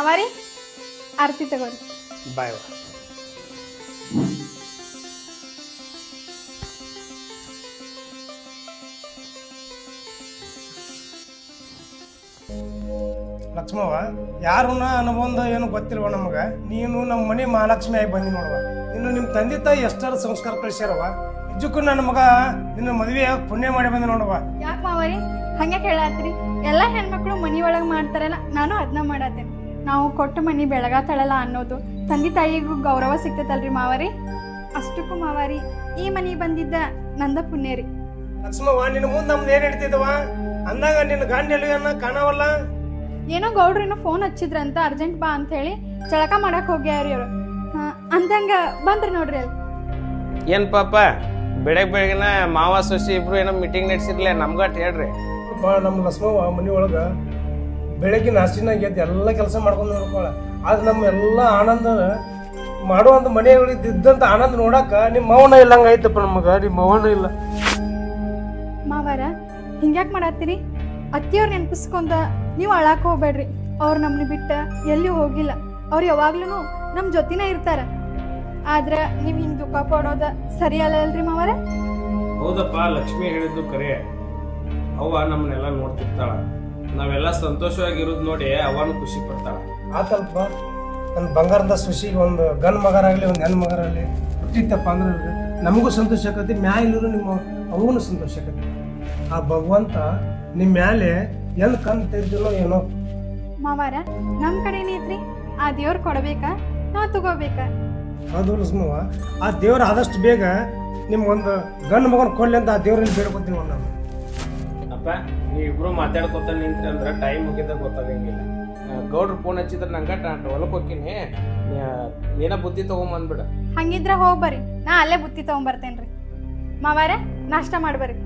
ಮಾವಾರಿ ಆರತಿ ತಗೋರಿ. ಬಾಯ್ ಲಕ್ಷ್ಮವ್ವ ಯಾರು ಅನುಬಂಧ ಏನು ಗೊತ್ತಿಲ್ವ ನಮಗ? ನೀನು ನಮ್ಮ ಮನೆ ಮಹಾಲಕ್ಷ್ಮಿ ಆಗಿ ಬಂದಿ ನೋಡವ. ಇನ್ನು ನಿಮ್ಮ ತಂದೆ ತಾಯಿ ಎಷ್ಟರ ಸಂಸ್ಕಾರ ಕಳಿಸ್ಯಾರವ ನಿಜಕ್ಕೂ ನನ್ನ ಮಗ ನಿನ್ನ ಮದುವೆ ಪುಣ್ಯ ಮಾಡಿ ಬಂದೆ ನೋಡುವ. ಯಾಕೆ ಮಾವರಿ? ಹಂಗೆ ಹೇಳತ್ರಿ? ಎಲ್ಲ ಹೆಣ್ಮಕ್ಳು ಮನಿ ಒಳಗೆ ಮಾಡ್ತಾರಲ್ಲ ನಾನು ಅದನ್ನ ಮಾಡತ್ತೇನೆ. ನಾವು ಕೊಟ್ಟ ಮನಿ ಬೆಳಗಾತಳಲ್ಲ ಅನ್ನೋದು. ತಂದೆ ತಾಯಿಗೂ ಗೌರವ ಸಿಗ್ತೈತಲ್ರಿ ಮಾವರಿ? ಅಷ್ಟಕ್ಕೂ ಮಾವರಿ ಈ ಮನಿ ಬಂದಿದ್ದ ನಂದ ಪುಣ್ಯ ರೀ. ಲಕ್ಷ್ಮವ್ವ ನಿನ್ನ ಮುಂದೆ ನಮ್ದು ಏನ್ ಹೇಳ್ತಿದ್ದವ? ಅಂದಾಗ ನಿನ್ನ ಗಂಡ ಎಲ್ಲಿಗನ್ನ ಕಾಣವಲ್ಲ? ಏನೋ ಗೌಡ್ರು ಏನೋ ಫೋನ್ ಹಚ್ಚಿದ್ರಂತ ಅರ್ಜೆಂಟ್ ಬಾ ಅಂತ ಹೇಳಿ ಚಳಕ ಮಾಡಕ್ ಹೋಗ್ಯಾರಿ ಅವ್ರು ಹಾ, ಅಂದಂಗ ಬಂದ್ರಿ ನೋಡ್ರಿ ಅಲ್ಲಿ. ಏನ್ ಪಾಪ ಬೆಳಗ್ಗೆ ಬೆಳಗಿನ ಮಾವ ಸೊಸಿ ಇಬ್ರು ಏನೋ ಮೀಟಿಂಗ್ ನಡೆಸಿರ್ಲಿ ನಮ್ಗಟ್ ಹೇಳ್ರಿ. ಬಾ ನಮ್ಮ ಲಕ್ಷ್ಮವ್ವ ಮನೆ ಒಳಗ ಬೆಳಗ್ಗೆ ನಾಷ್ಟಿನಾಗ ಎದ್ದು ಎಲ್ಲ ಕೆಲಸ ಮಾಡ್ಕೊಂಡು ನೋಡ್ಕೊಳ. ಆದ್ರೆ ನಮ್ಮ ಎಲ್ಲ ಆನಂದ ಮಾಡುವಂತ ಮನೆಗಳಿಗೆ ಇದ್ದಂತ ಆನಂದ ನೋಡಾಕ ನಿಮ್ಮ ಮೌನ ಇಲ್ಲಂಗ ಐತಪ್ಪ ನಮಗ ನಿಮ್ಮ ಮೌನ ಇಲ್ಲ. ಮಾವಾರ ಹಿಂಗ್ಯಾಕ್ ಮಾಡತ್ತೀರಿ? ಅತ್ತಿಯವ್ರ ನೆನಪಿಸ್ಕೊಂದ ನೀವು ಅಳಾಕ ಹೋಗ್ಬೇಡ್ರಿ. ಅವ್ರು ನಮ್ಮನ್ನ ಬಿಟ್ಟ ಎಲ್ಲಿ ಹೋಗಿಲ್ಲ. ಅವ್ರು ಯಾವಾಗ್ಲೂ ನಮ್ಮ ಜೊತಿನೇ ಇರ್ತಾರ. ಆದ್ರ ನೀವ್ ಹಿಂಗ್ ದುಃಖ ಪಡೋದ ಸರಿ ಅಲ್ಲ ಅಲ್ರಿ ಮಾವಾರ? ಹೌದಪ್ಪ ಲಕ್ಷ್ಮಿ ಹೇಳಿದ್ದು ಕರೆ. ಅವ್ವ ನಮ್ಮನ್ನೆಲ್ಲ ನೋಡ್ತಿರ್ತಾಳ. ನಾವೆಲ್ಲ ಸಂತೋಷವಾಗಿರೋದು ನೋಡಿ ಅವನು ಖುಷಿ ಪಡ್ತಾಳ. ಆತಲ್ಪ ನನ್ನ ಬಂಗಾರದ ಸುಶಿಗೆ ಒಂದು ಗನ್ ಮಗರಾಗಲಿ ಒಂದು ಹೆಣ್ಣು ಮಗರಾಗಲಿ. ಹುಟ್ಟಿತ್ತಪ್ಪ ಅಂದ್ರೆ ನಮಗೂ ಸಂತೋಷ ಆಕತಿ ಮ್ಯಾಲಿರು ನಿಮ್ಮ ಅವನು ಸಂತೋಷ ಆಕತಿ. ಆ ಭಗವಂತ ನಿಮ್ಮ ಮ್ಯಾಲೆ ಎಲ್ಲಿ ಕಣ್ ಏನೋ. ಮಾವಾರ ನಮ್ಮ ಕಡೆ ಐತ್ರಿ ಆ ದೇವ್ರ ಕೊಡಬೇಕಾ? ನಾವ್ ತಗೋಬೇಕಾ? ಅದು ಲಕ್ಷ್ಮವ್ವ ಆ ದೇವ್ರು ಆದಷ್ಟು ಬೇಗ ನಿಮ್ಗೊಂದು ಗಂಡು ಮಗನ ಕೊಡ್ಲಿ ಅಂತ ಆ ದೇವ್ರಲ್ಲಿ ಬೇಡ್ಕೊತೀನಿ ನಾನು ಅಪ್ಪ ನೀವಿಬ್ರು ಮಾತಾಡ್ಕೊತ ನಿಂತ್ರಿ ಅಂದ್ರೆ ಟೈಮ್ ಮುಗಿದ ಗೊತ್ತಾಗಂಗಿಲ್ಲ. ಗೌಡ್ರು ಫೋನ್ ಹಚ್ಚಿದ್ರೆ ನಂಗೆ ಹೊಲಕ್ಕೆ ಹೋಗ್ತೀನಿ ನೀನ ಬುದ್ಧಿ ತಗೊಂಬಂದ್ಬಿಡ ಹಂಗಿದ್ರ ಹೋಗ್ ಬರ್ರಿ. ನಾ ಅಲ್ಲೇ ಬುತ್ತಿ ತಗೊಂಬರ್ತೇನ್ರಿ. ಮಾವಾರ ನಾಷ್ಟ ಮಾಡ್ಬರ್ರಿ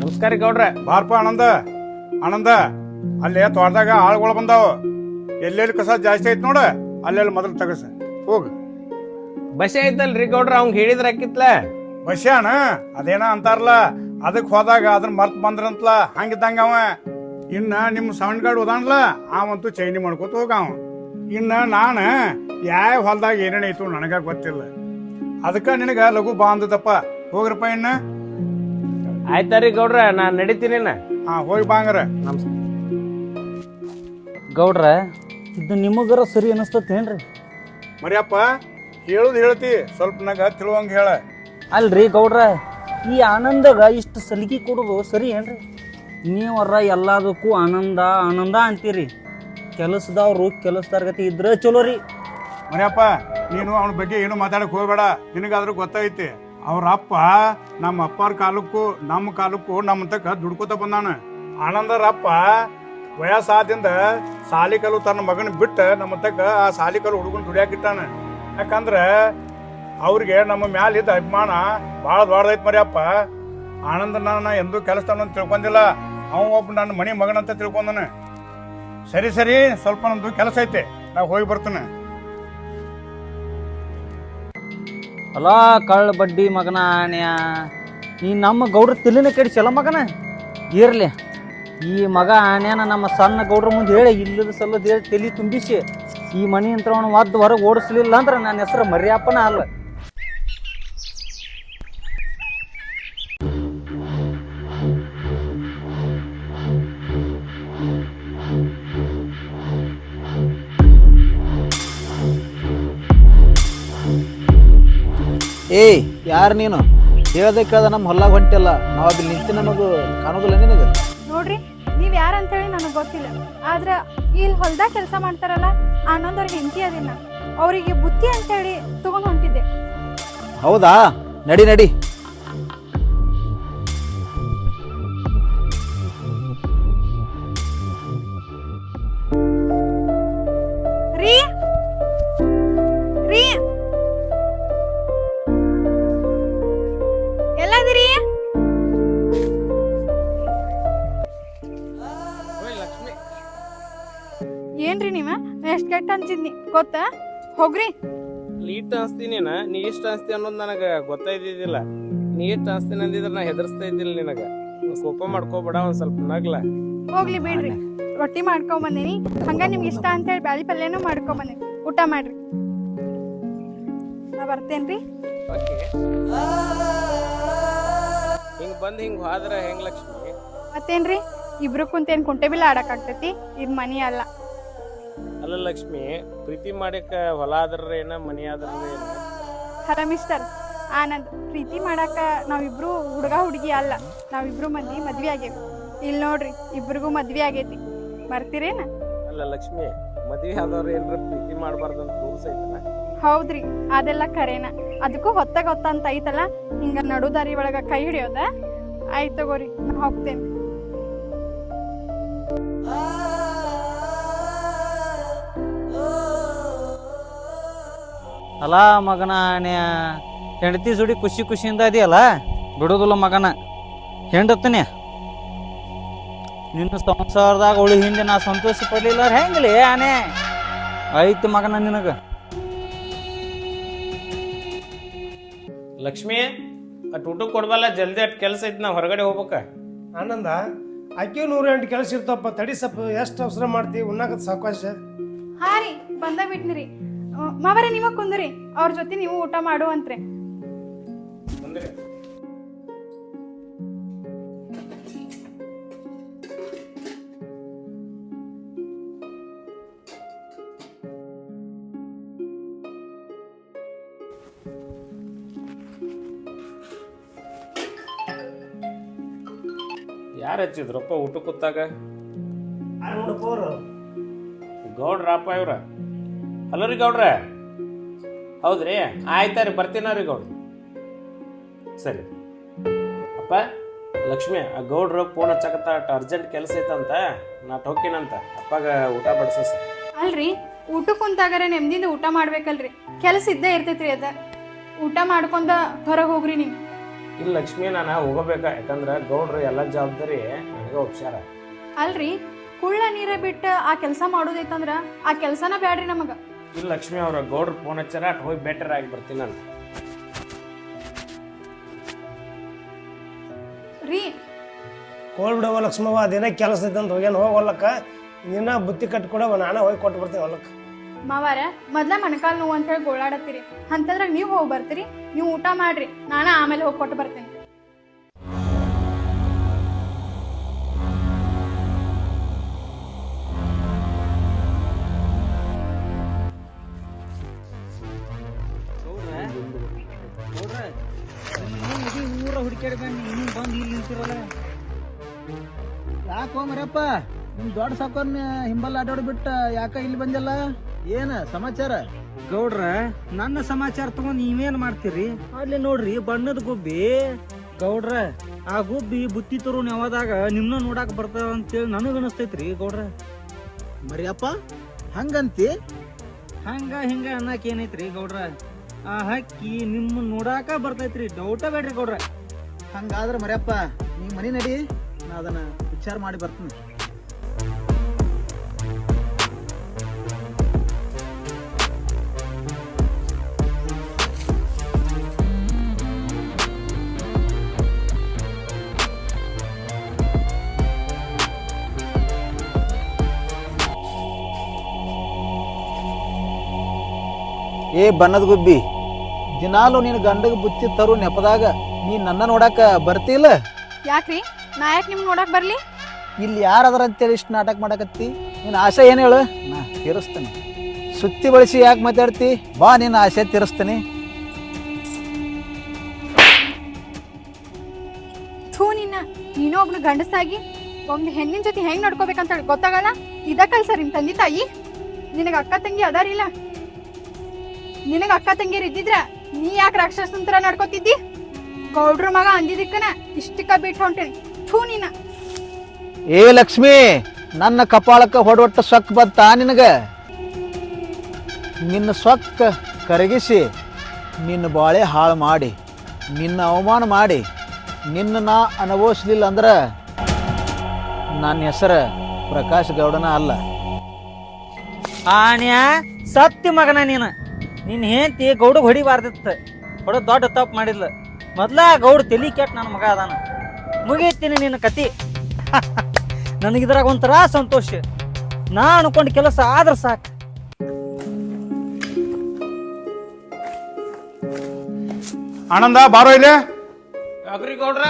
ನಮಸ್ಕಾರ ಗೌಡ್ರ. ಬಾರ್ಪ ಆನಂದ. ಆನಂದ ಅಲ್ಲೇ ತೋಟದಾಗ ಆಳುಗಳು ಬಂದಾವ. ಎಲ್ಲೆಲ್ಲಿ ಕಸ ಜಾಸ್ತಿ ಐತ್ ನೋಡ. ಅಲ್ಲೆಲ್ಲಿ ಮೊದಲು ತಗಸ ಹೋಗು. ಬಸ್ ಐತಲ್ರಿ ಗೌಡ್ರ ಅವ್ನ್ ಹೇಳಿದ್ರ ಹಾಕಿತ್ಲ? ಬಸ್ಯಾಣ ಅದೇನ ಅಂತಾರಲ್ಲ ಅದಕ್ಕೆ ಹೋದಾಗ ಅದನ್ನ ಮರ್ತ್ ಬಂದ್ರಂತಲ ಹಂಗಿದ್ದಂಗ ಅವ. ಇನ್ನ ನಿಮ್ಮ ಸೌಂಡ್ ಗಾರ್ಡ್ ಓದಾನ್ಲ ಅವಂತೂ ಚೈನಿ ಮಾಡ್ಕೊತ ಹೋಗಾವ ಇನ್ನ ನಾನು ಯಾವ ಹೊಲ್ದಾಗ ಏನೇನು ಐತು ನನಗ ಗೊತ್ತಿಲ್ಲ. ಅದಕ್ಕ ನಿನಗ ಲಘು ಬಾ ಅಂದದಪ್ಪ ಹೋಗ್ರಪ್ಪ ಇನ್ನ. ಆಯ್ತಾರಿ ಗೌಡ್ರ ನಾನ್ ನಡಿತೀನಿ ಹಾ ಹೋಗಿ ಬಾಂಗ್ರ. ನಮಸ್ಕಾರ ಗೌಡ್ರ ಇದು ನಿಮಗರ ಸರಿ ಅನಿಸ್ತತೇನ್ರಿ ಮರಿಯಪ್ಪ ಹೇಳುದು ಹೇಳ್ತಿ ಸ್ವಲ್ಪ ನನಗ ತಿಳುವಂಗ ಹೇಳ. ಅಲ್ರಿ ಗೌಡ್ರ ಈ ಆನಂದಗ ಇಷ್ಟು ಸಲಿಗೆ ಕೊಡೋದು ಸರಿ ಏನ್ರಿ? ನೀವರ ಎಲ್ಲದಕ್ಕೂ ಆನಂದ ಆನಂದ ಅಂತೀರಿ. ಕೆಲಸದವ್ರು ಕೆಲಸದಾರ ಗತಿ ಇದ್ರೆ ಚಲೋ ರೀ. ಮರಿಯಪ್ಪ ನೀನು ಅವನ ಬಗ್ಗೆ ಏನು ಮಾತಾಡಕ್ ಹೋಗ್ಬೇಡ. ನಿನಗಾದ್ರೂ ಗೊತ್ತೈತಿ. ಅವ್ರ ಅಪ್ಪ ನಮ್ಮ ಅಪ್ಪಾರ ಕಾಲಕ್ಕೂ ನಮ್ಮ ಕಾಲಕ್ಕೂ ನಮ್ಮ ತಕ್ಕ ದುಡ್ಕೋತ ಬಂದಾನ. ಆನಂದರ ಅಪ್ಪ ವಯಸ್ಸಾದಿಂದ ಸಾಲಿ ಕಲು ತನ್ನ ಮಗನ ಬಿಟ್ಟು ನಮ್ಮ ತಕ್ಕ ಆ ಸಾಲಿಕಲು ಹುಡುಗನ ದುಡಿಯಾಕಿಟ್ಟಾನ. ಯಾಕಂದ್ರೆ ಅವ್ರಿಗೆ ನಮ್ಮ ಮ್ಯಾಲ ಇದ್ದ ಅಭಿಮಾನ ಭಾಳ ದೊಡ್ಡದೈತ್ ಮರಿಯಪ್ಪ. ಆನಂದ ನಾನು ಎಂದೂ ಕೆಲಸದವನು ಅಂತ ತಿಳ್ಕೊಂಡಿಲ್ಲ. ಅವ ಒಬ್ಬ ನನ್ನ ಮನೆ ಮಗನಂತ ತಿಳ್ಕೊಂಡನ. ಸರಿ ಸರಿ, ಸ್ವಲ್ಪ ನಮ್ದು ಕೆಲಸ ಐತೆ. ನಾ ಹೋಗಿ ಬರ್ತೇನೆ. ಅಲ್ಲ, ಕಳ್ಳ ಬಡ್ಡಿ ಮಗನ ನೀ ನಮ್ಮ ಗೌಡ್ರ ತಿಲ್ಲಿನ ಕೆಡಿಸಲ್ಲ ಮಗನ? ಇರ್ಲಿ. ಈ ಮಗ ಆನೇನ ನಮ್ಮ ಸಣ್ಣ ಗೌಡ್ರ ಮುಂದೆ ಹೇಳಿ, ಇಲ್ಲದ ಸಲ್ಲದ ಹೇಳಿ ತಲೆ ತುಂಬಿಸಿ, ಈ ಮನೆ ಅವನು ಒದ್ದು ಹೊರಗೆ ಓಡಿಸ್ಲಿಲ್ಲ ಅಂದ್ರೆ ನನ್ನ ಹೆಸರು ಮರ್ಯಾಪನ ಅಲ್ಲ. ಏಯ್, ಯಾರು ನೀನು? ಹೇಳ್ದೆ ಕೇಳ್ದ ನಮ್ಮ ಹೊಲ್ಲಾಗ ಹೊಂಟಿಲ್ಲ. ನಾವು ಅಲ್ಲಿ ನಿಂತು ನಮಗೂ ಕಾಣೋದಿಲ್ಲ ನಿನಗೆ? ನೋಡ್ರಿ ನೀವ್ ಯಾರಂತೇಳಿ ನನಗೆ ಗೊತ್ತಿಲ್ಲ. ಆದ್ರ ಇಲ್ಲಿ ಹೊಲ್ದಾಗ ಕೆಲಸ ಮಾಡ್ತಾರಲ್ಲ ಆನಂದ್ ಹೆಂಡತಿ ಅದಿನ ಅವರಿಗೆ ಬುತ್ತಿ ಅಂತೇಳಿ ತಗೊಂಡ್ ಹೊಂಟಿದ್ದೆ. ಹೌದಾ? ನಡಿ ನಡಿ. ಗೊತ್ತಾ? ಹೋಗ್ರಿ. ಲೀಟ್ ಅನ್ಸ್ತೀನಿನ ನೀ ಇಷ್ಟ ಅನ್ಸ್ತಿ ಅನ್ನೋದು ನನಗೆ ಗೊತ್ತಾಯ್ದಿದ್ದಿಲ್ಲ. ನೀ ಇಷ್ಟ ಅನ್ಸ್ತೀನಿ ಅಂದಿದ್ರೆ ನಾ ಹೆದರ್ಸ್ತಾ ಇದ್ದಿಲ್ಲ ನಿನಗ. ಕೋಪ ಮಾಡ್ಕೋಬೇಡ ಒಂದ್ ಸ್ವಲ್ಪ ನಗ್ಲ. ಹೋಗ್ಲಿ ಬಿಡ್ರಿ. ರೊಟ್ಟಿ ಮಾಡ್ಕೊಂಡ್ ಬಂದೀನಿ ಹಂಗ ನಿಮ್ಗೆ ಇಷ್ಟ ಅಂತ ಹೇಳಿ ಬ್ಯಾಳಿ ಪಲ್ಯನೂ ಮಾಡ್ಕೊಂಡ್ ಬಂದೀನಿ ಊಟ ಮಾಡ್ರಿ. ನಾ ಬರ್ತೇನ್ರಿ. ಹಿಂಗ್ ಬಂದ್ ಹಿಂಗ್ ಹೋದ್ರ ಹೆಂಗ್ ಲಕ್ಷ್ಮಿ? ಮತ್ತೇನ್ರಿ? ಇಬ್ರು ಕುಂತೇನ್ ಕುಂಟೆ ಬಿಲ್ಲ ಆಡಕ್ ಆಗ್ತೈತಿ. ಇದ್ ಮನಿ ಅಲ್ಲ. ಲಕ್ಷ್ಮಿ ಪ್ರೀತಿ ಮಾಡಕ್ಕೆ ಹೊಲ ಆದ್ರ ಏನ ಮನಿ ಆದ್ರ ಏನ? ಹಲೋ ಮಿಸ್ಟರ್ ಆನಂದ್ ಪ್ರೀತಿ ಮಾಡಾಕ ನಾವಿಬ್ರು ಹುಡುಗ ಹುಡುಗಿ ಅಲ್ಲ. ನಾವಿಬ್ರು ಮಂದಿ ಮದ್ವೆ ಆಗೇವಿ ಇಲ್ಲಿ ನೋಡ್ರಿ ಇಬ್ರಿಗೂ ಮದ್ವೆ ಆಗೈತಿ. ಬರ್ತೀರೇನ ಅಲ್ಲ ಲಕ್ಷ್ಮಿ ಮದ್ವೆ ಆದವ್ರು ಏನ್ರ ಪ್ರೀತಿ ಮಾಡಬಾರ್ದು ಅಂತ ರೂಲ್ಸ್ ಐತಲ್ಲ? ಹೌದ್ರಿ ಅದೆಲ್ಲ ಕರೇನ ಅದಕ್ಕೂ ಹೊತ್ತ ಗೊತ್ತಂತ ಐತಲ್ಲ ಹಿಂಗ ನಡುದಾರಿ ಒಳಗ ಕೈ ಹಿಡಿಯೋದ? ಆಯ್ತು ತಗೋರಿ ನಾ ಹೋಗ್ತೇನೆ. ಅಲ್ಲ ಮಗನ ಹೆಂಡತಿ ಸುಡಿ ಖುಷಿ ಖುಷಿಯಿಂದ ಇದೆಯಲ್ಲ? ಬಿಡೋದಿಲ್ಲ ಮಗನ. ಹೆಂಡತ್ತನೇ ನಿನ್ನ ಸಂಸಾರದಾಗ ಅವಳು ಹಿಂದೆ ನಾ ಸಂತೋಷ ಪಡ್ಲಿಲ್ಲ ಹೆಂಗ್ಲಿ ಆನೆ? ಐತಿ ಮಗನ ನಿನಗ. ಲಕ್ಷ್ಮಿ ಅಟ್ ಊಟಕ್ಕೆ ಕೊಡ್ಬಲ್ಲ ಜಲ್ದಿ ಅಟ್ ಕೆಲಸ ಐತಿ ನಾ ಹೊರಗಡೆ ಹೋಗ್ಬೇಕ. ಆನಂದ ಆಕೆ ನೂರ ಎಂಟು ಕೆಲಸ ಇರ್ತಪ್ಪ ತಡಿ ಸ್ವಲ್ಪ ಎಷ್ಟು ಅವಸರ ಮಾಡ್ತಿ ಉಣ್ಣಾಕತ್ ಸಾವಕಾಶ ಹಾ ರೀ ಬಂದ ಬಿಟ್ನಿರಿ. ಮಾವರ ನೀವ ಕುಂದ್ರಿ. ಅವ್ರ ಜೊತೆ ನೀವು ಊಟ ಮಾಡು ಅಂತ್ರಿ ಯಾರು ಹಚ್ಚಿದ್ರಪ್ಪ ಊಟಕ್ಕೆ ಕೂತಾಗ ಗೌಡ್ರಪ್ಪ ಇವ್ರ? ಹಲೋ ರೀ ಗೌಡ್ರ? ಹೌದ್ರಿ? ಆಯ್ತಾ ರೀ ಬರ್ತೀನ ರೀ ಗೌಡ್ರು. ಸರಿ. ಅಪ್ಪ ಲಕ್ಷ್ಮಿ ಆ ಗೌಡ್ರು ಫೋನ್ ಹಚ್ಚಕತ್ತ ಅರ್ಜೆಂಟ್ ಕೆಲಸ ಐತಂತ ನಾ ಟೋಕಿನಂತ ಅಪ್ಪಾಗ ಊಟ ಬಡಿಸ ಅಲ್ರಿ ಊಟಕ್ಕೆ ಕುಂತಾಗಾರ ನೆಮ್ಮದಿಯಿಂದ ಊಟ ಮಾಡ್ಬೇಕಲ್ರಿ. ಕೆಲಸ ಇದ್ದೇ ಇರ್ತೈತ್ರಿ ಅದ. ಊಟ ಮಾಡ್ಕೊಂಡ ಹೊರಗೆ ಹೋಗ್ರಿ ನೀವು. ಇಲ್ಲ ಲಕ್ಷ್ಮಿ ನಾನು ಹೋಗಬೇಕ ಯಾಕಂದ್ರೆ ಗೌಡ್ರು ಎಲ್ಲ ಜವಾಬ್ದಾರಿ ನನಗೆ ಒಪ್ಸ್ಯಾರ. ಅಲ್ರಿ ಕುಳ್ಳ ನೀರ ಬಿಟ್ಟು ಆ ಕೆಲಸ ಮಾಡೋದೈತಂದ್ರ ಆ ಕೆಲಸನ ಬ್ಯಾಡ್ರಿ ನಮಗ. ಇಲ್ಲ ಲಕ್ಷ್ಮಿ ಅವರ ಗೌಡ್ರು ಫೋನ್ ಹಚ್ಚಾರ ಅಟ್ ಹೋಗಿ ಬೆಟರ್ ಆಗಿ ಬರ್ತೀನಿ ನಾನು. ರೀ. ಕೋಲ್ ಬಿಡವ ಲಕ್ಷ್ಮವ್ವ ಅದೇನ ಕೆಲಸ ಐತೆ ಅಂತ ಹೋಗ್ಯಾನ ಹೋಗಿ ಹೊಲಕ್ಕ? ನಿನ್ನ ಬುತ್ತಿ ಕಟ್ಕೊಡವ ನಾನೇ ಹೋಗಿ ಕೊಟ್ಟು ಬರ್ತೀನಿ ಹೊಲಕ್ಕೆ. ಮಾವಾರ ಮೊದ್ಲ ಮೊಣಕಾಲ್ ನೋವು ಅಂತ ಹೇಳಿ ಗೋಳಾಡತ್ತೀರಿ. ಅಂತಂದ್ರೆ ನೀವು ಹೋಗಿ ಬರ್ತೀರಿ ನೀವು ಊಟ ಮಾಡ್ರಿ ನಾನ ಆಮೇಲೆ ಹೋಗಿ ಕೊಟ್ಟು ಬರ್ತೀನಿ. ಊರ ಬನ್ನಿ ಇನ್ನೂ ಬಂದು ಇಲ್ಲಿ ನಿಂತಿರಲ್ಲ. ಯಾಕೋ ಮರಪ್ಪ ನಿಮ್ ದೊಡ್ಡ ಸಾಕೋನ್ ಹಿಂಬಲ್ ಆಡೋಡ್ ಬಿಟ್ಟ ಯಾಕ ಇಲ್ಲಿ ಬಂದಿಲ್ಲ? ಏನ ಸಮಾಚಾರ? ಗೌಡ್ರ ನನ್ನ ಸಮಾಚಾರ ತಗೊಂಡ್ ನೀವೇನ್ ಮಾಡ್ತೀರಿ? ಅಲ್ಲಿ ನೋಡ್ರಿ ಬಣ್ಣದ ಗುಬ್ಬಿ. ಗೌಡ್ರ ಆ ಗುಬ್ಬಿ ಬುತ್ತಿ ತರು ನೆವದಾಗ ನಿಮ್ನ ನೋಡಾಕ್ ಬರ್ತಾವ ಅಂತೇಳಿ ನನಗ ಅನಸ್ತೈತ್ರಿ ಗೌಡ್ರ. ಮರಿಯಪ್ಪ ಹಂಗಂತಿ? ಹಂಗ ಹಿಂಗ ಅನ್ನಕ್ ಏನೈತ್ರಿ ಗೌಡ್ರ? ಆ ಹಕ್ಕಿ ನಿಮ್ಮ ನೋಡಾಕ ಬರ್ತೈತ್ರಿ ಡೌಟ ಬೇಡ್ರಿ ಗೌಡ್ರ. ಹಂಗಾದ್ರ ಮರ್ಯಪ್ಪ, ನೀ ಮನೆ ನಡಿ, ನಾ ಅದನ್ನ ವಿಚಾರ ಮಾಡಿ ಬರ್ತೀನಿ. ಏ ಬಣ್ಣದ ಗುಬ್ಬಿ, ದಿನಾಲು ನಿನ್ನ ಗಂಡಗೆ ಬುತ್ತಿ ತರು ನೆಪದಾಗ. ನೀ ನನ್ನ ನೋಡಾಕ ಬರ್ತಿಲ್ಲ? ಯಾಕ್ರಿ? ನಾ ಯಾಕೆ ನಿಮ್ಗೆ ನೋಡಕ್ ಬರ್ಲಿ? ಇಲ್ಲಿ ಯಾರದಾರ ಅಂತೇಳಿ ಇಷ್ಟು ನಾಟಕ ಮಾಡಕತ್ತಿ? ನಿನ್ನ ಆಸೆ ಏನು ಹೇಳು? ನಾ ತೀರಿಸ್ತೇನೆ. ಸುತ್ತಿ ಬಳಸಿ ಯಾಕೆ ಮಾತಾಡ್ತಿ? ಬಾ ನಿನ್ನ ಆಸೆ ತೀರಿಸ್ತೀನಿ. ಥೂ ನಿನ್ನ. ನೀನೋ ಒಬ್ನ ಗಂಡಸಾಗಿ ಒಂದು ಹೆಣ್ಣಿನ ಜೊತೆ ಹೆಂಗ್ ನಡ್ಕೋಬೇಕಂತ ಹೇಳಿ ಗೊತ್ತಾಗಲ್ಲ? ಇದ ಸರ್ ನಿಮ್ ತಂದೆ ತಾಯಿ? ನಿನಗ ಅಕ್ಕ ತಂಗಿ ಅದಾರಿಲ್ಲ. ನಿನಗ ಅಕ್ಕ ತಂಗಿಯರ್ ಇದ್ದಿದ್ರ ನೀ ಯಾಕೆ ರಾಕ್ಷಸಂತರ ನಡ್ಕೋತಿದ್ದಿ? ಗೌಡ್ರ ಮಗ ಅಂದಿದ್ದಕ್ಕನ ಇಷ್ಟಕ್ಕ ಬಿಟ್ಟು ಹೊಂಟೇನಿ. ಥೂ ನಿನ್ನ ಏ ಲಕ್ಷ್ಮಿ ನನ್ನ ಕಪಾಳಕ್ಕೆ ಹೊಡವಟ್ಟ ಸೊಕ್ಕ ಬತ್ತಾ ನಿನಗ? ನಿನ್ನ ಸೊಕ್ಕ ಕರಗಿಸಿ ನಿನ್ನ ಬಾಳೆ ಹಾಳು ಮಾಡಿ ನಿನ್ನ ಅವಮಾನ ಮಾಡಿ ನಿನ್ನ ನಾ ಅನುಭವಿಸ್ಲಿಲ್ಲ ಅಂದ್ರೆ ನನ್ನ ಹೆಸರು ಪ್ರಕಾಶ್ ಗೌಡನ ಅಲ್ಲ. ಆಣ್ಯ ಸತ್ಯ ಮಗನ ನೀನು. ನಿನ್ನ ಹೆಂಡತಿ ಗೌಡಗ್ ಹೊಡಿಬಾರ್ದಿತ್ತು. ಹೊಡ ದೊಡ್ಡ ತಪ್ಪು ಮಾಡಿದ್ಲ. ಮೊದ್ಲ ಗೌಡ ತಲಿ ಕೆಟ್ಟ ನನ್ನ ಮಗ ಅದಾನ. ಮುಗಿತೀನಿ ನಿನ್ನ ಕತಿ. ನನಗಿದ್ರಾಗ ಒಂಥರ ಸಂತೋಷ. ನಾ ಅನ್ಕೊಂಡು ಕೆಲಸ ಆದ್ರ ಸಾಕು. ಆನಂದ ಬಾರೋ ಇಲ್ಲೇ? ಯಾಕ್ರಿ ಗೌಡ್ರ?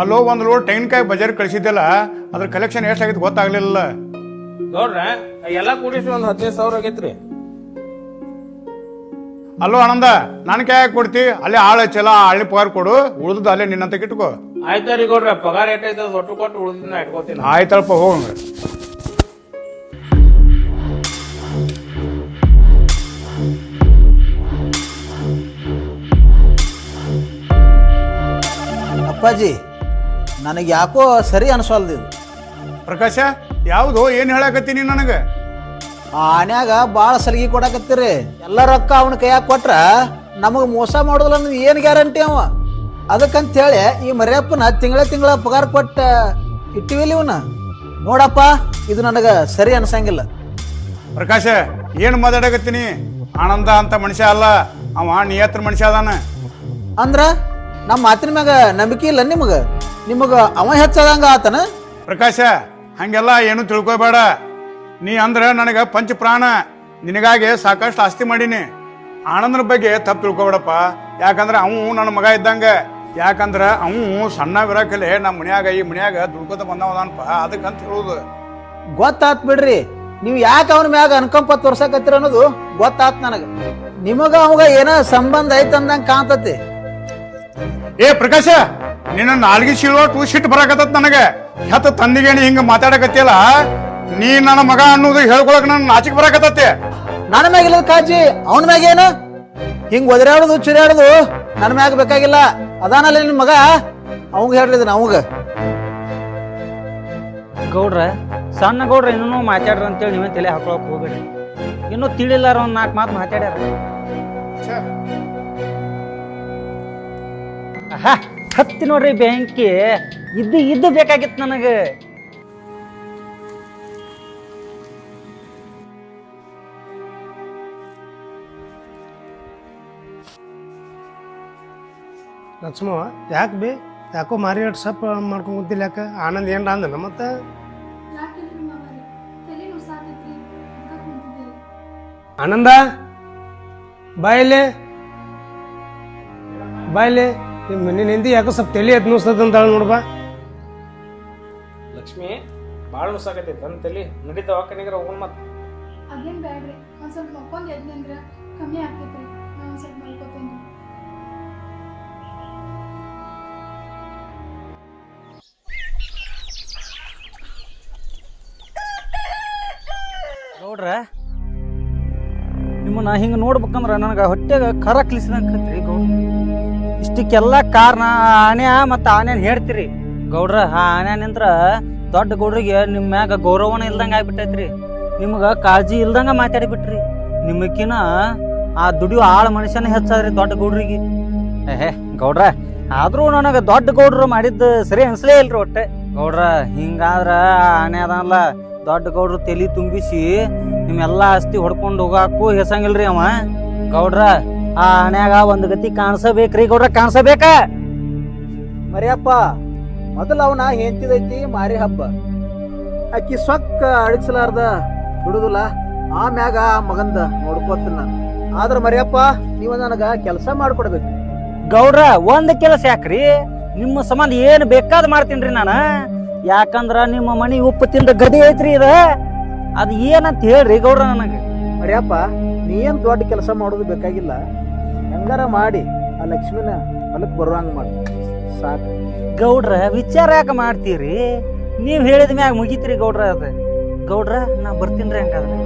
ಅಲ್ಲೋ ಒಂದು ಲೋಡ್ ತೆಂಗಿನಕಾಯಿ ಬಜಾರ್ ಕಳಿಸಿದ್ದೆಲ್ಲ ಅದ್ರ ಕಲೆಕ್ಷನ್ ಎಷ್ಟಾಗಿತ್ತು ಗೊತ್ತಾಗ್ಲಿಲ್ಲ. ಗೌಡ್ರ ಎಲ್ಲ ಕೂಡಿಸಿ ಒಂದು ಹದಿನೈದು ಸಾವಿರ ಆಗೈತ್ರಿ. ಅಲ್ಲೋ ಆನಂದ ನಾನು ಕೈ ಕೊಡ್ತಿ? ಅಲ್ಲಿ ಆಳ ಚಲ ಹಳ್ಳಿ ಪಗಾರ ಕೊಡು ಉಳಿದು ಅಲ್ಲೇ ನಿನ್ನಂತ ಕಿಟ್ಕೋ ಆಯ್ತು ರೀ ಗೌಡ್ರ ಪಗಾರ ಎಷ್ಟೈತೆ ಅದು ಒಟ್ಟು ಕೊಟ್ಟು ಉಳಿದಿನ ಇಟ್ಕೋತೀನಿ. ಆಯ್ತಲ್ಪ ಹೋಗಂಗ ಅಪ್ಪಾಜಿ ನನಗೆ ಯಾಕೋ ಸರಿ ಅನಿಸಲ್ದು ಪ್ರಕಾಶ ಯಾವ್ದು? ಏನು ಹೇಳಕತ್ತೀನಿ ನನಗೆ? ಆನ್ಯಾಗ ಭಾಳ ಸಲಿಗೆ ಕೊಡಕತ್ತೀರಿ. ಎಲ್ಲ ರೊಕ್ಕ ಅವನ ಕೈಯಾಗ ಕೊಟ್ರ ನಮಗೆ ಮೋಸ ಮಾಡೋದಿಲ್ಲ ಅನ್ನೋದು ಏನು ಗ್ಯಾರಂಟಿ ಅವ? ಅದಕ್ಕಂತ ಹೇಳಿ ಈ ಮರ್ಯಪ್ಪನ ತಿಂಗಳ ತಿಂಗಳ ಪಗಾರ ಕೊಟ್ಟ ಇಟ್ಟಿವಿಲ್ಲ ಇವನ? ನೋಡಪ್ಪ ಇದು ನನಗೆ ಸರಿ ಅನ್ಸಂಗಿಲ್ಲ. ಪ್ರಕಾಶ ಏನು ಮಾತಾಡಕತ್ತೀನಿ? ಆನಂದ ಅಂತ ಮನುಷ್ಯ ಅಲ್ಲ ಅವ ನಿಯತ್ರ ಮನುಷ್ಯ ಅದಾನ. ಅಂದ್ರ ನಮ್ಮ ಮಾತಿನ ಮ್ಯಾಗ ನಂಬಿಕೆ ಇಲ್ಲ ನಿಮಗೆ? ನಿಮಗೆ ಅವ ಹೆಚ್ಚದಂಗ ಆತನ? ಪ್ರಕಾಶ ಹಂಗೆಲ್ಲ ಏನು ತಿಳ್ಕೊಬೇಡ. ನೀ ಅಂದ್ರೆ ನನಗ ಪಂಚ ಪ್ರಾಣ ನಿನಗಾಗಿ ಸಾಕಷ್ಟು ಆಸ್ತಿ ಮಾಡೀನಿ. ಆನಂದನ ಬಗ್ಗೆ ತಪ್ಪು ತಿಳ್ಕೊಬೇಡಪ್ಪ. ಯಾಕಂದ್ರೆ ಅವು ನನ್ನ ಮಗ ಇದ್ದಂಗ. ಯಾಕಂದ್ರೆ ಅವು ಸಣ್ಣ ವಿರಾಕಲೆ ನಮ್ಮ ಮನ್ಯಾಗ ಈ ಮನ್ಯಾಗ ದುಡ್ಕೋತ ಬಂದವದಾನಪ್ಪ ಅದಕ್ಕಂತ ಹೇಳುದು. ಗೊತ್ತಾತ್ ಬಿಡ್ರಿ. ನೀವು ಯಾಕೆ ಅವನ ಮ್ಯಾಗ ಅನ್ಕಂಪ ತೋರ್ಸಕತ್ತೀರ ಅನ್ನೋದು ಗೊತ್ತಾತ್ ನನಗೆ. ನಿಮಗ ಅವಾಗ ಏನೋ ಸಂಬಂಧ ಐತಂದಂಗ ಕಾಣ್ತತಿ. ಏ ಪ್ರಕಾಶ ನಿನ್ನ ನಾಲ್ಗಿ ಶೀಳೋಟು ಶೀಟ್ ಬರಾಕತ್ತ ನನಗೆ. ಹೆತ್ತ ತಂದಿಗೇಣಿ ಹಿಂಗ ಮಾತಾಡಕತ್ತಿಯಲ್ಲ? ನೀ ನನ್ನ ಮಗ ಅನ್ನೋದು ಹೇಳ್ಕೊಳಕ್ ನನ್ ನಾಚಿಕ್ ಬರಕತ್ತೆ ನನ್ನ ಮ್ಯಾಗ ಇಲ್ಲದ ಕಾಜಿ ಅವನ ಮ್ಯಾಗ ಏನು? ಹಿಂಗ್ ಒದರಾಡೋದು ಚಿರಾಡೋದು ನನ್ನ ಮ್ಯಾಗ ಬೇಕಾಗಿಲ್ಲ. ಅದಾನಲ್ಲ ನಿನ್ ಮಗ? ಅವಂಗ ಹೇಳ್ರಿ ಅವಂಗ. ಗೌಡ್ರ ಸಣ್ಣ ಗೌಡ್ರ ಇನ್ನೂ ಮಾತಾಡ್ರ ಅಂತೇಳಿ ನೀವೇ ತಲೆ ಹಾಕೊಳಕ್ ಹೋಗ್ಬೇಡಿ ಇನ್ನೂ ತಿಳಿಲಾರ ಒಂದ್ ನಾಲ್ಕು ಮಾತು ಮಾತಾಡ್ಯಾರ. ಹತ್ತಿ ನೋಡ್ರಿ ಬೆಂಕಿ. ಇದ್ದು ಇದ್ದು ಬೇಕಾಗಿತ್ತು ನನಗೆ. ಲಕ್ಷ್ಮವ್ವ ಯಾಕೆ ಬಿ? ಯಾಕೋ ಮಾರಿ ಅಟ್ ಸಪ್ ಮಾಡ್ಕೊಂಡು ಗೊತ್ತಿಲ್ಲ ಯಾಕೆ? ಆನಂದ್ ಏನ್ರ ಅಂದನ ಮತ್ತೆ? ಆನಂದ ಬಾಯಲ್ಲಿ ಬಾಯಲ್ಲಿ ನಿಮ್ಮ ನಿನ್ನ ಹಿಂದಿ ಯಾಕೋ ಸ್ವಲ್ಪ ತಲೆ ಎತ್ ನುಸ್ತದ ಅಂತ ನೋಡ್ಬಾ ಲಕ್ಷ್ಮಿ ಭಾಳ ನೋಸಾಕತಿ ತನ್ ತಲೆ. ನಡೀತ ಕಣಿಗ್ರ ಹೋಗೋಣ ಮತ್ತೆ ಅದೇನ್ ಬ್ಯಾಡ್ರಿ ಒಂದ್ ಸ್ವಲ್ಪ ಮಕ್ಕೊಂದ್ ಎದ್ನಿ ಅಂದ್ರ ಕಮ್ಮಿ ಆಗ್ತೈತ್ರಿ. ನಾನು ಸ್ವಲ್ಪ ಮಲ್ಕೋತೇನ್ರಿ. ಗೌಡ್ರ ನಾ ಹಿಂಗೆ ನೋಡ್ಬೇಕಂದ್ರ ನನಗೆ ಹೊಟ್ಟೆಗೆ ಕರ ಕ್ಲಿಸಿದಂಗೆ ಗೌಡ್ರ. ಇಷ್ಟಕ್ಕೆಲ್ಲ ಕಾರಣ ಆನೆ ಮತ್ತು ಆನೆನ್ ಹೇಳ್ತಿರಿ. ಗೌಡ್ರ, ಆ ಆನೆ ನಿಂತ್ರ ದೊಡ್ಡ ಗೌಡ್ರಿಗೆ ನಿಮ್ಮ ಮ್ಯಾಗ ಗೌರವನ ಇಲ್ದಂಗೆ ಆಗ್ಬಿಟ್ಟೈತ್ರಿ. ನಿಮ್ಗೆ ಕಾಳಜಿ ಇಲ್ದಂಗ ಮಾತಾಡಿಬಿಟ್ರಿ. ನಿಮ್ಮಕ್ಕಿನ ಆ ದುಡಿಯೋ ಆಳ ಮನುಷ್ಯನೇ ಹೆಚ್ಚಾದ್ರಿ ದೊಡ್ಡ ಗೌಡ್ರಿಗೆ. ಏಹೇ, ಗೌಡ್ರ, ಆದರೂ ನನಗೆ ದೊಡ್ಡ ಗೌಡ್ರು ಮಾಡಿದ್ದು ಸರಿ ಅನ್ಸಲೇ ಇಲ್ರಿ ಒಟ್ಟೆ. ಗೌಡ್ರ, ಹಿಂಗಾದ್ರ ಆನೆ ಅದಲ್ಲ ದೊಡ್ಡ ಗೌಡ್ರ ತಲೆ ತುಂಬಿಸಿ ನಿಮ್ಮೆಲ್ಲ ಆಸ್ತಿ ಹೊಡ್ಕೊಂಡು ಹೋಗಾಕು ಹೆಸಂಗಿಲ್ರಿ ಅವ. ಗೌಡ್ರ ಆ ಹಣ್ಯಾಗ ಒಂದು ಗತಿ ಕಾಣಿಸಬೇಕ್ರಿ ಗೌಡ್ರ ಕಾಣಿಸಬೇಕ? ಮರಿಯಪ್ಪ ಮೊದಲ ಅವನ ಹೆಂತಿದೈತಿ ಮಾರಿ ಹಬ್ಬ ಅಕ್ಕಿ ಸೊಕ್ಕ ಅಡಿಸಲಾರ್ದ ಬಿಡುದಿಲ್ಲ ಆಮ್ಯಾಗ ಆ ಮಗಂದ ನೋಡ್ಕೋತೀನಿ ನಾನು. ಆದ್ರ ಮರಿಯಪ್ಪ ನೀವು ನನಗ ಕೆಲಸ ಮಾಡ್ಕೊಡ್ಬೇಕು. ಗೌಡ್ರ ಒಂದ್ ಕೆಲಸ ಯಾಕ್ರಿ? ನಿಮ್ಮ ಸಂಬಂಧ ಏನ್ ಬೇಕಾದ್ ಮಾಡ್ತೀನ್ರಿ ನಾನ? ಯಾಕಂದ್ರ ನಿಮ್ಮ ಮನಿ ಉಪ್ಪು ತಿಂದ ಗದಿ ಐತ್ರಿ ಇದ. ಅದ್ ಏನಂತ ಹೇಳ್ರಿ ಗೌಡ್ರ ನನಗೆ? ಮರಿಯಪ್ಪ ನೀ ಏನ್ ದೊಡ್ಡ ಕೆಲಸ ಮಾಡೋದು ಬೇಕಾಗಿಲ್ಲ. ಹೆಂಗಾರ ಮಾಡಿ ಆ ಲಕ್ಷ್ಮಿನ ಹೊಲಕ್ ಬರುವಂಗ ಮಾಡಿ. ಸಾಕು. ಗೌಡ್ರ ವಿಚಾರ ಯಾಕೆ ಮಾಡ್ತೀರಿ? ನೀವ್ ಹೇಳಿದ ಮ್ಯಾಗ ಮುಗಿತ್ರಿ ಗೌಡ್ರ ಅದ. ಗೌಡ್ರ ನಾ ಬರ್ತೀನ್ರಿ ಹಂಗಾದ್ರೆ.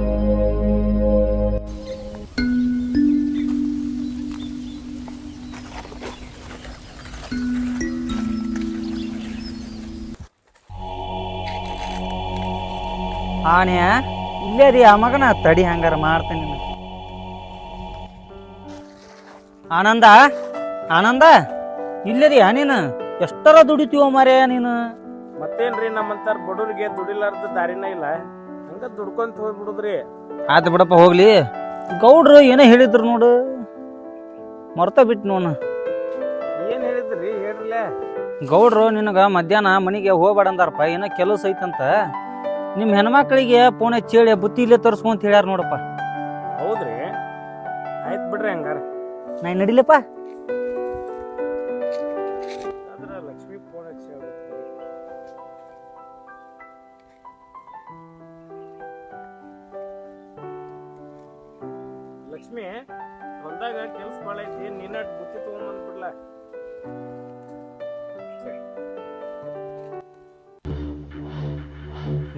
ಆಣ್ಯ ಇಲ್ಲೇ ರೀ ಆ ಮಗನ ತಡಿ ಹಂಗಾರ ಮಾಡ್ತೇನೆ ಆನಂದ ಆನಂದ ಇಲ್ಲೇ ರೀ ನೀನು. ಎಷ್ಟರ ದುಡಿತೀವ ಮಾರೇ ನೀನು. ಮತ್ತೇನ್ರಿ ನಮ್ಮಂತಾರ ಬಡವ್ರಿಗೆ ದುಡಿಲಾರ್ದ ದಾರಿನ ಇಲ್ಲ. ಹಂಗ ಹಂಗ ದುಡ್ಕೊಂತ ಹೋಗ್ಬಿಡುದ್ರಿ. ಆಯ್ತು ಬಿಡಪ್ಪ ಹೋಗ್ಲಿ. ಗೌಡ್ರು ಏನೇ ಹೇಳಿದ್ರು ನೋಡು. ಮರ್ತ ಬಿಟ್ಟು ನೋನು. ಏನ್ ಹೇಳಿದ್ರಿ? ಹೇಳ್ರಲ್ಲ ಗೌಡ್ರು ನಿನಗ ಮಧ್ಯಾಹ್ನ ಮನೆಗೆ ಹೋಗ್ಬೇಡ ಅಂದಾರಪ್ಪ ಏನೋ ಕೆಲಸ ಐತಂತ. ನಿಮ್ಮ ಹೆಣ್ಮಕ್ಳಿಗೆ ಪೋಣೆ ಚೇಳಿ ಬುತ್ತಿ ಇಲ್ಲೇ ತೋರಿಸ್ಕೊಂತ ಹೇಳ್ಯಾರ ನೋಡಪ್ಪ. ಹೌದ್ರಿ? ಆಯ್ತ್ ಬಿಡ್ರಿ ಹಂಗಾರ. ನಾ ನಡಿಲಪ್ಪ.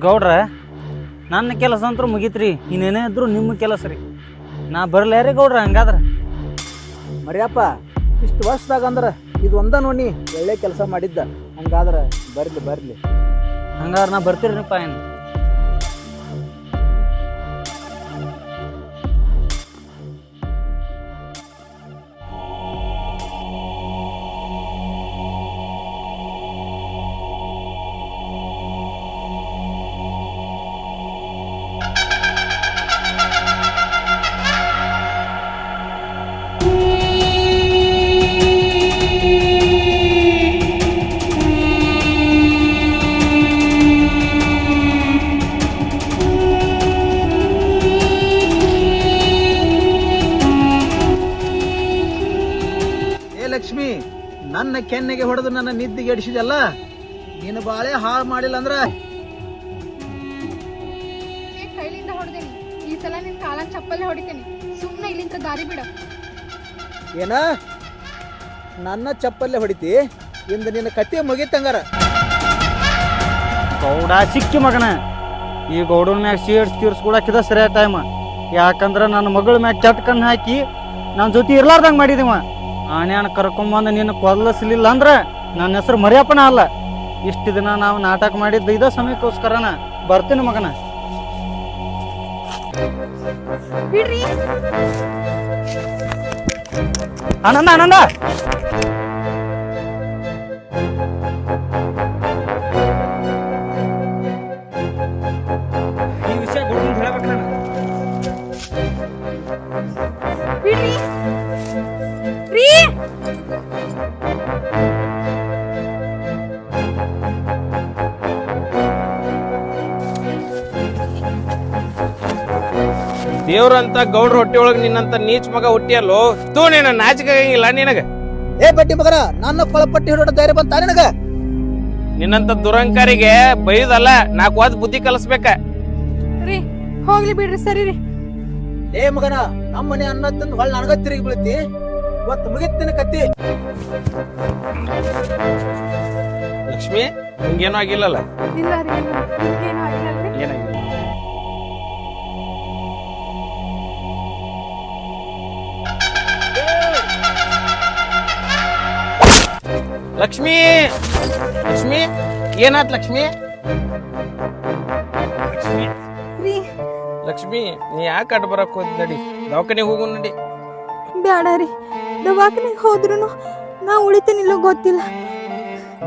ಗೌಡ್ರ ನನ್ನ ಕೆಲಸ ಅಂತೂ ಮುಗೀತ್ರಿ ಇನ್ನೇನೇ ಇದ್ರು ನಿಮ್ಮ ಕೆಲಸ ರೀ. ನಾ ಬರಲ್ಲ ರೀ ಗೌಡ್ರ ಹಂಗಾದ್ರ. ಮರಿಯಪ್ಪ ಇಷ್ಟು ವರ್ಷದಾಗ ಅಂದ್ರೆ ಇದು ಒಂದ ನೋಡಿ ಒಳ್ಳೆ ಕೆಲಸ ಮಾಡಿದ್ದ. ಹಂಗಾದ್ರೆ ಬರ್ಲಿ ಬರ್ಲಿ. ಹಂಗಾದ್ರೆ ನಾ ಬರ್ತೀರಿ ಏನು ನನ್ನ ಕೆನ್ನೆಗೆ ಹೊಡೆದು ನನ್ನ ನಿದ್ದೆಗೆ ಎಡಿಸಿದಲ್ಲ ನೀನು ಬಾಳೆ ಹಾಳು ಮಾಡಿಲ್ಲ ಅಂದ್ರ? ಕೈಲಿಂದ ಹೊಡೆದೇನಿ. ಈ ಸಲ ನಿನ್ ಕಾಲನ್ ಚಪ್ಪಲ್ಲೇ ಹೊಡಿತೇನಿ. ಸುಮ್ಮನೆ ಇಲ್ಲಿಂದ ದಾರಿ ಬಿಡ. ಏನ? ನನ್ನ ಚಪ್ಪಲ್ಲೇ ಹೊಡಿತಿ? ಇಂದ ನಿನ್ನ ಕತೆ ಮುಗಿತಂಗಾರ. ಗೌಡ ಸಿಕ್ಕಿ ಮಗನ. ಈ ಗೌಡನ ಮ್ಯಾಗ ಸೀಡ್ಸ್ ತೀರ್ಸ್ಕೊಳಕಿದ ಸರಿಯಾದ ಟೈಮ್ ಯಾಕಂದ್ರ ನನ್ನ ಮಗಳ ಮ್ಯಾಗ ಚಟ್ ಕಣ್ಣು ಹಾಕಿ ನನ್ನ ಜೊತೆ ಇರ್ಲಾರ್ದಂಗ ಮಾಡಿದಿವ. ಆಣ್ಯಾನ ಕರ್ಕೊಂಬಂದು ನಿನ್ನ ಕೊಲ್ಲಸ್ಲಿಲ್ಲ ಅಂದ್ರ ನನ್ನ ಹೆಸರು ಮರಿಯಪ್ಪನ ಅಲ್ಲ. ಇಷ್ಟು ದಿನ ನಾವು ನಾಟಕ ಮಾಡಿದ್ದು ಇದ ಸಮಯಕ್ಕೋಸ್ಕರನ. ಬರ್ತೀನಿ ಮಗನ. ಆನಂದ ಆನಂದ. ದೇವ್ರಂತ ಗೌಡ್ರ ಹೊಟ್ಟೆ ಒಳಗ್ ನಿನ್ನಂತ ನೀಚ ಮಗ ಹುಟ್ಟಿಯಲ್ಲೋ? ತೂ ನೀನ ನಾಚಿಕೆ ಆಗಂಗಿಲ್ಲ ನಿನಗ. ಏ ಬಟ್ಟಿ ಮಗನ ನನ್ನ ಕೊಳಪಟ್ಟಿ ಹಿಡೋ ಧೈರ್ಯ ಬಂತ ನಿನಗ? ನಿನ್ನಂತ ದುರಂಕಾರಿಗೆ ಬೈದಲ್ಲ ನಾಲ್ಕು ವಾದ ಬುದ್ಧಿ ಕಲಿಸ್ಬೇಕ. ರೀ ಹೋಗ್ಲಿ ಬಿಡ್ರಿ ಸರಿ ರೀ. ಏ ಮಗನ ನಮ್ಮ ಮನೆ ಅನ್ನ ತಂದು ಹೊಳ್ಳ ನನಗ ತಿರುಗಿ ಬೀಳ್ತಿ. ಇವತ್ತು ಮುಗಿತಿನ ಕತ್ತಿ. ಲಕ್ಷ್ಮಿ ನಿಂಗೇನು ಆಗಿಲ್ಲಲ್ಲ? ಇಲ್ಲ ರೀ. ಏನಾಗಿಲ್ಲ? ಲಕ್ಷ್ಮಿ! ಲಕ್ಷ್ಮಿ! ಏನಾತ್ ಲಕ್ಷ್ಮಿ? ಲಕ್ಷ್ಮಿ. ರೀ. ಲಕ್ಷ್ಮಿ ನೀ ಯಾಕೆ ಕಟ್ ಬರಕ್ ಹೋದ್ ನಡಿ? ದವಾಖಾನೆಗೆ ಹೋಗು ನಡಿ. ಬ್ಯಾಡ ರೀ. ದವಾಖಾನೆಗೆ ಹೋದ್ರು ನಾ ಉಳಿತೇನಿಲ್ಲ ಗೊತ್ತಿಲ್ಲ.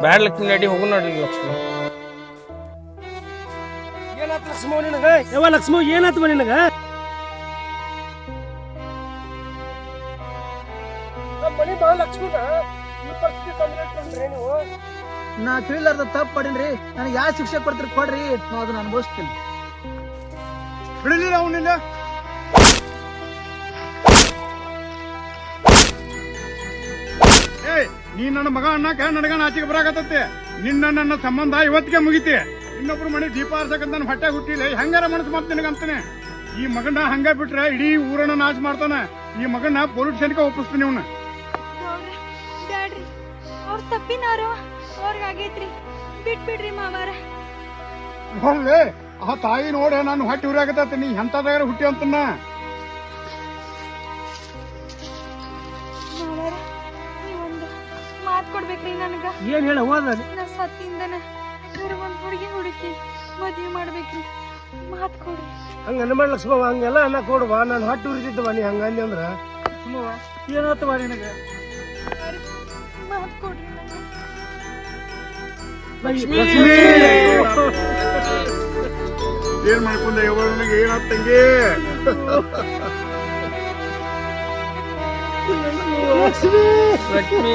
ಬ್ಯಾಡ ಲಕ್ಷ್ಮಿ ನಡಿ ಹೋಗು ನಡಿ ಲಕ್ಷ್ಮಿ. ಏನಾತ ಲಕ್ಷ್ಮಿ ನಿನಗ? ಯಾವ ಲಕ್ಷ್ಮೋ ಏನಾತ ನಿನಗ? ನಾ ತಿಳಿಲಾರ್ದ ತಪ್ಪು ಪಡಿಲ್ರಿ ನನಗೆ ಯಾವ ಶಿಕ್ಷೆ ಕೊಡ್ತೀರಿ ಕೊಡ್ರಿ. ನಾ ಅದನ್ನ ಅನುಭವಿಸ್ತೀನಿ. ಬಿಡಲಿಲ್ಲ ಅವನಿಲ್ಲ ಏ ನೀ ನನ್ನ ಮಗ ಅನ್ನಕ ನನಗ ಆಚೆಗೆ ಬರಾಕತ್ತೈತಿ? ನಿನ್ನ ನನ್ನ ಸಂಬಂಧ ಇವತ್ತಿಗೆ ಮುಗಿತಿ. ಇನ್ನೊಬ್ರು ಮನೆ ದೀಪ ಆರ್ಸಕಂತ ನನ್ನ ಹೊಟ್ಟೆ ಹುಟ್ಟಿಲ್ಲ ಹೆಂಗಾರ ಮನಸ್ಸು ಮಾಡ್ತ ನಿನಗಂತಾನೆ. ಈ ಮಗನ ಹಂಗ ಬಿಟ್ರೆ ಇಡೀ ಊರನ್ನ ನಾಶ ಮಾಡ್ತಾನ. ಈ ಮಗನ್ನ ಪೊಲೀಸ್ ಸ್ಟೇಷನ್ಗೆ ಒಪ್ಪಿಸ್ತೀನಿ ಅವ್ನ ಅವ್ರ ತಪ್ಪಿನಾರು ಅವ್ರಿಗಾಗೈತ್ರಿ ಬಿಟ್ಬಿಡ್ರಿ ಮಾವಾರ. ಹೋಗ್ಲೇ ಆ ತಾಯಿ ನೋಡ ನಾನು ಹೊಟ್ಟೆ ಉರಿಯಾಗತ್ತೈತಿ ನೀ ಎಂತದಾಗ ಹುಟ್ಟಿ ಅಂತನ್ನ? ಮಾತು ಕೊಡ್ಬೇಕ್ರಿ ನನಗ. ಏನ್ ಹೇಳ ಹೋದ ನಾ ಸತ್ತಿಂದನ ಒಂದ್ ಹುಡುಗಿ ಹುಡುಕಿ ಮದ್ವೆ ಮಾಡ್ಬೇಕ್ರಿ. ಮಾತ್ ಕೊಡ್ರಿ. ಹಂಗ ಅನ್ಬೇಡ ಲಕ್ಷ್ಮವ್ವ ಹಂಗೆಲ್ಲ ಅನ್ನ ಕೊಡುವ ನಾನು ಹೊಟ್ಟೆ ಉರಿತಿದ್ದವ ನೀ ಹಂಗ ಅಂದಿ ಅಂದ್ರ. ಲಕ್ಷ್ಮವ್ವ ಏನಾತವ ನಿನಗ? ಮಾತ್ ಕೊಡ್ರಿ ನನಗೆ. ಲಕ್ಷ್ಮೀ! ಏನ್ ಮಾಡ್ಕೊಂಡೆ ಯವ್ವ ನನಗೆ ಏನಾತ್ ತಂಗಿ ಲಕ್ಷ್ಮಿ